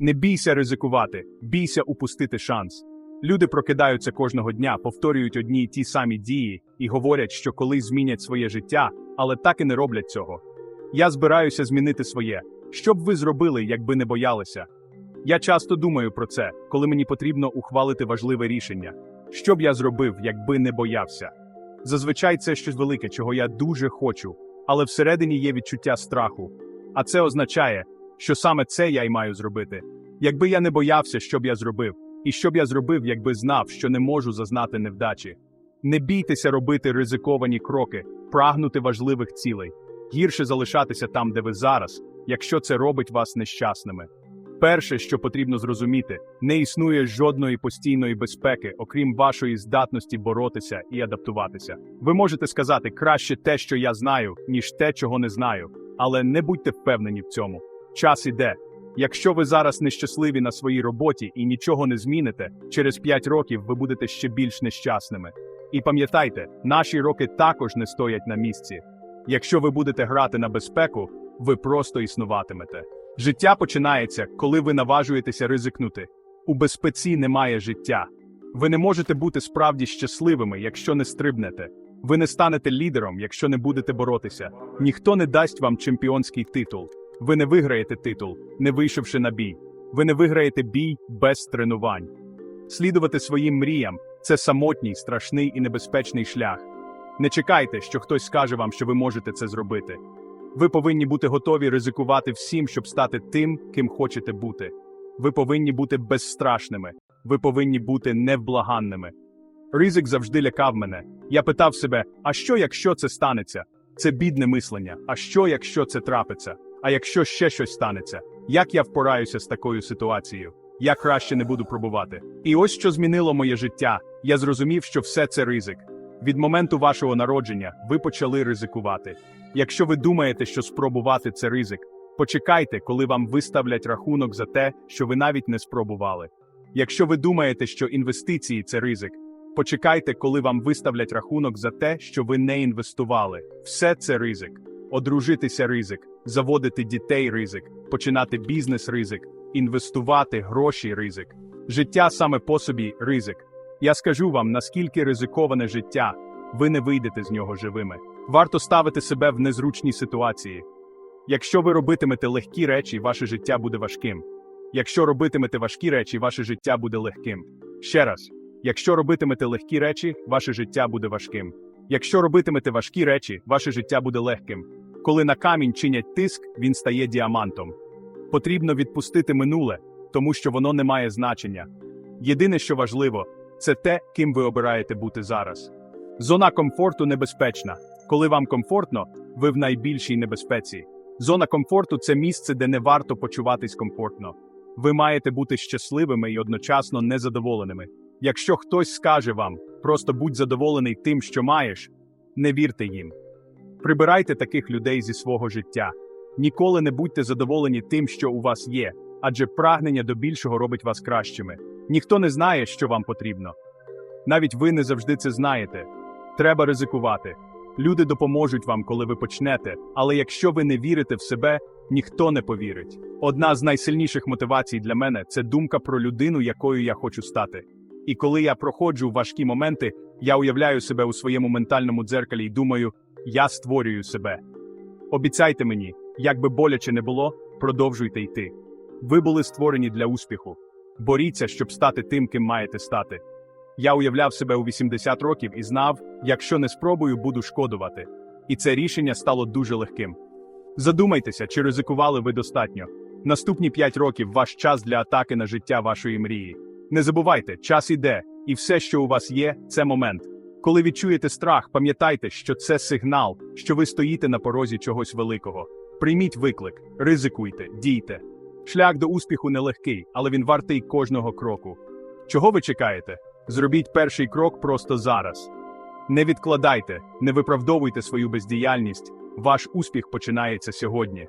Не бійся ризикувати, бійся упустити шанс. Люди прокидаються кожного дня, повторюють одні й ті самі дії і говорять, що колись змінять своє життя, але так і не роблять цього. Я збираюся змінити своє. Що б ви зробили, якби не боялися? Я часто думаю про це, коли мені потрібно ухвалити важливе рішення. Що б я зробив, якби не боявся? Зазвичай це щось велике, чого я дуже хочу, але всередині є відчуття страху. А це означає, що саме це я й маю зробити. Якби я не боявся, що б я зробив, і що б я зробив, якби знав, що не можу зазнати невдачі. Не бійтеся робити ризиковані кроки, прагнути важливих цілей, гірше залишатися там, де ви зараз, якщо це робить вас нещасними. Перше, що потрібно зрозуміти, не існує жодної постійної безпеки, окрім вашої здатності боротися і адаптуватися. Ви можете сказати краще те, що я знаю, ніж те, чого не знаю, але не будьте впевнені в цьому. Час іде. Якщо ви зараз нещасливі на своїй роботі і нічого не зміните, через 5 років ви будете ще більш нещасними. І пам'ятайте, наші роки також не стоять на місці. Якщо ви будете грати на безпеку, ви просто існуватимете. Життя починається, коли ви наважуєтеся ризикнути. У безпеці немає життя. Ви не можете бути справді щасливими, якщо не стрибнете. Ви не станете лідером, якщо не будете боротися. Ніхто не дасть вам чемпіонський титул. Ви не виграєте титул, не вийшовши на бій. Ви не виграєте бій без тренувань. Слідувати своїм мріям це самотній, страшний і небезпечний шлях. Не чекайте, що хтось скаже вам, що ви можете це зробити. Ви повинні бути готові ризикувати всім, щоб стати тим, ким хочете бути. Ви повинні бути безстрашними, ви повинні бути невблаганними. Ризик завжди лякав мене. Я питав себе: а що, якщо це станеться? Це бідне мислення. А що, якщо це трапиться? А якщо ще щось станеться? Як я впораюся з такою ситуацією? Я краще не буду пробувати. І ось що змінило моє життя. Я зрозумів, що все це ризик. Від моменту вашого народження ви почали ризикувати. Якщо ви думаєте, що спробувати це ризик, почекайте, коли вам виставлять рахунок за те, що ви навіть не спробували. Якщо ви думаєте, що інвестиції це ризик, почекайте, коли вам виставлять рахунок за те, що ви не інвестували. Все це ризик. Одружитися ризик, заводити дітей ризик, починати бізнес ризик, інвестувати гроші ризик. Життя саме по собі ризик. Я скажу вам, наскільки ризиковане життя, ви не вийдете з нього живими. Варто ставити себе в незручній ситуації. Якщо ви робитимете легкі речі, ваше життя буде важким. Якщо робитимете важкі речі, ваше життя буде легким. Ще раз, якщо робитимете легкі речі, ваше життя буде важким. Якщо робитимете важкі речі, ваше життя буде легким. Коли на камінь чинять тиск, він стає діамантом. Потрібно відпустити минуле, тому що воно не має значення. Єдине, що важливо, це те, ким ви обираєте бути зараз. Зона комфорту небезпечна. Коли вам комфортно, ви в найбільшій небезпеці. Зона комфорту це місце, де не варто почуватись комфортно. Ви маєте бути щасливими і одночасно незадоволеними. Якщо хтось скаже вам, просто будь задоволений тим, що маєш, не вірте їм. Прибирайте таких людей зі свого життя. Ніколи не будьте задоволені тим, що у вас є, адже прагнення до більшого робить вас кращими. Ніхто не знає, що вам потрібно. Навіть ви не завжди це знаєте. Треба ризикувати. Люди допоможуть вам, коли ви почнете, але якщо ви не вірите в себе, ніхто не повірить. Одна з найсильніших мотивацій для мене це думка про людину, якою я хочу стати. І коли я проходжу важкі моменти, я уявляю себе у своєму ментальному дзеркалі і думаю, я створюю себе. Обіцяйте мені, як би боляче не було, продовжуйте йти. Ви були створені для успіху. Боріться, щоб стати тим, ким маєте стати. Я уявляв себе у 80 років і знав, якщо не спробую, буду шкодувати. І це рішення стало дуже легким. Задумайтеся, чи ризикували ви достатньо. Наступні 5 років ваш час для атаки на життя вашої мрії. Не забувайте, час іде, і все, що у вас є, це момент. Коли відчуєте страх, пам'ятайте, що це сигнал, що ви стоїте на порозі чогось великого. Прийміть виклик, ризикуйте, дійте. Шлях до успіху нелегкий, але він вартий кожного кроку. Чого ви чекаєте? Зробіть перший крок просто зараз. Не відкладайте, не виправдовуйте свою бездіяльність. Ваш успіх починається сьогодні.